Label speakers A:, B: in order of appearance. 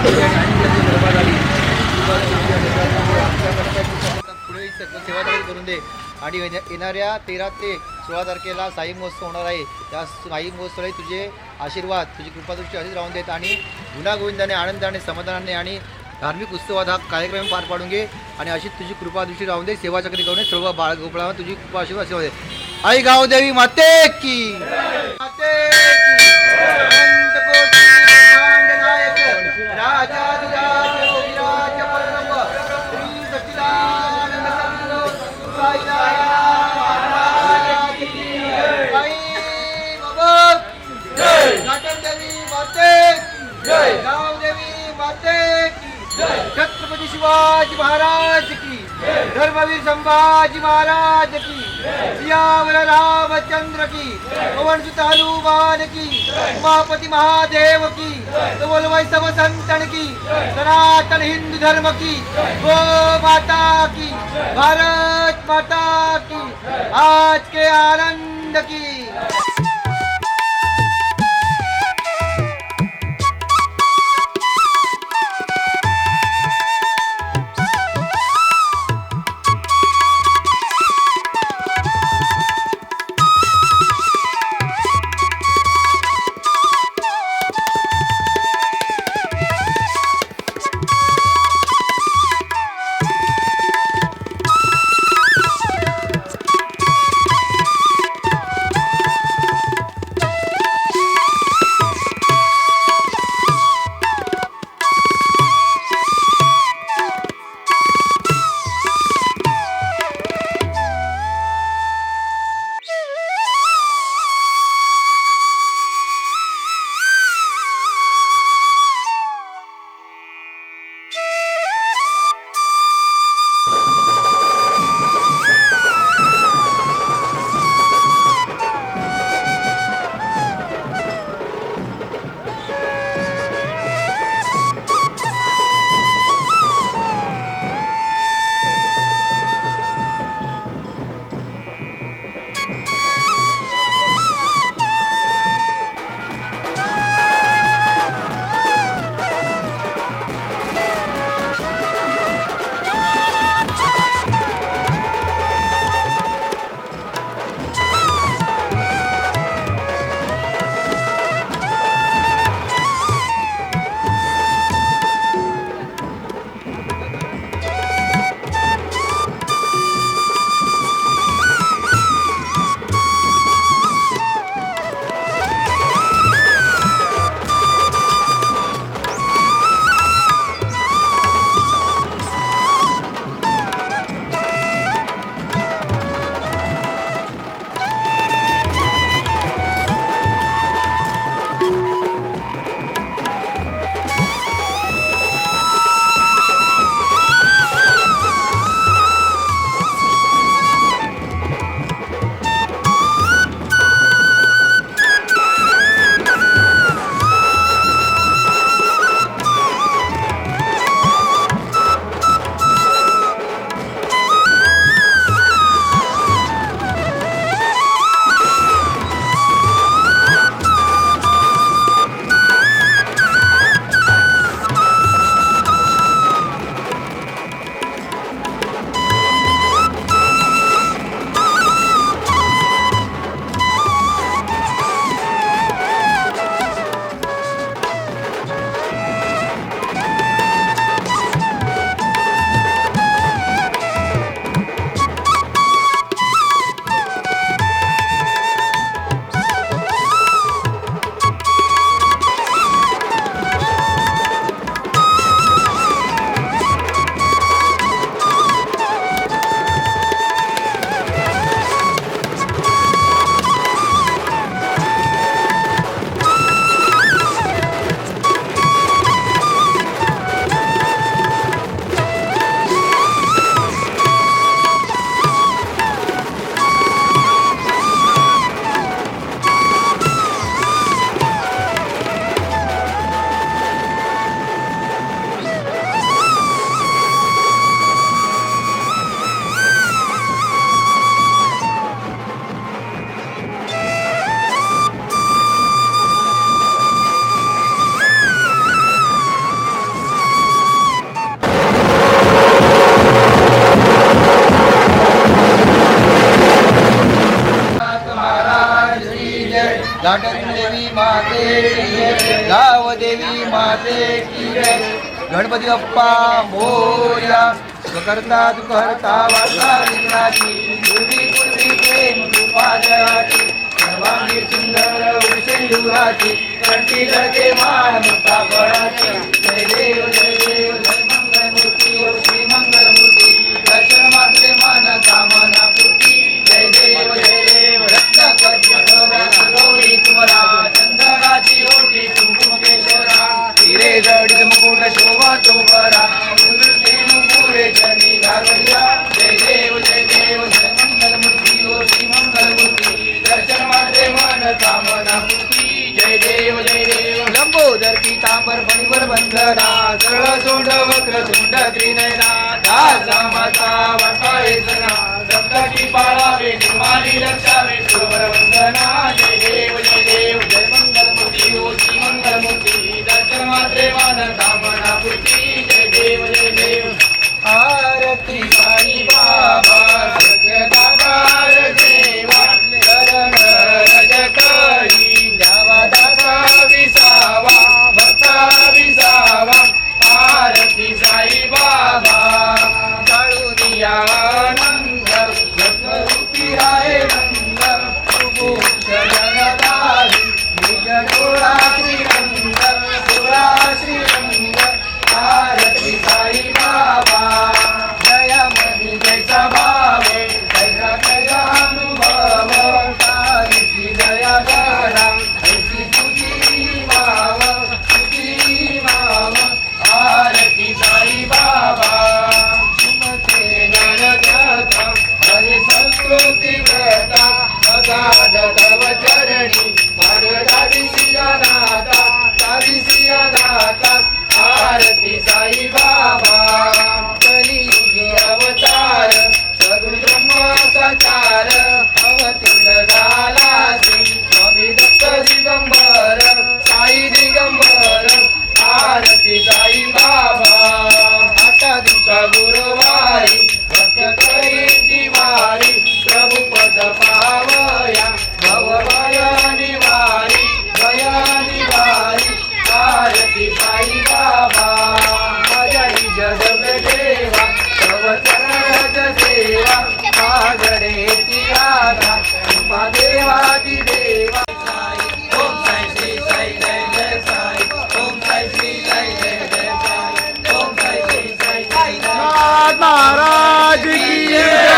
A: तुझ्या कृपा आणि पुढे सेवादारी करून दे आणि येण्या- येणाऱ्या तेरा ते सोळा तारखेला साई महोत्सव होणार आहे त्या साई महोत्सवाला तुझे आशीर्वाद. तुझी कृपादृष्टी अशीच राहून देत आणि गुणागोविंदाने आनंदाने समाधानाने आणि धार्मिक उत्सवात हा कार्यक्रम पार पाडून घे आणि अशी तुझी कृपा दृष्टी राहून दे सेवाचक्री करून सर्व बाळ तुझी कृपा आशीर्वाद सेवा दे आई गावदेवी माते की. माते की. अनंत कोटी ब्रह्मांड नायक माते की. गावदेवी माते की. छत्रपती शिवाजी महाराज की. धर्मवीर संभाजी महाराज की सियावर रामचंद्र की पवन सुत हनुमान की उमापति महादेव की बोल वैष्णव संतन की सनातन हिंदू धर्म की गो माता की भारत माता की आज के आनंद की। गणपती बाप्पा मोया स्वकर्ता तुकर्ता वाचा विघ्नाची पूर्वी पूर्वी प्रेम कृपाजयाची सर्वांगी सुंदर वृषयुगाची कंठी जगे मान मुक्ता फळाची जय देव जय कामना पूर्ती जय देव जय लंबोदर पीतांबर फणीवर बंधना सरळ सोंड वक्र सोंड त्रिनयना. दासा माता वाटाळे जना सप्तकी पाळावे निर्माली लक्षावे सुवर वंदना. जय देव जय देव.
B: महाराज की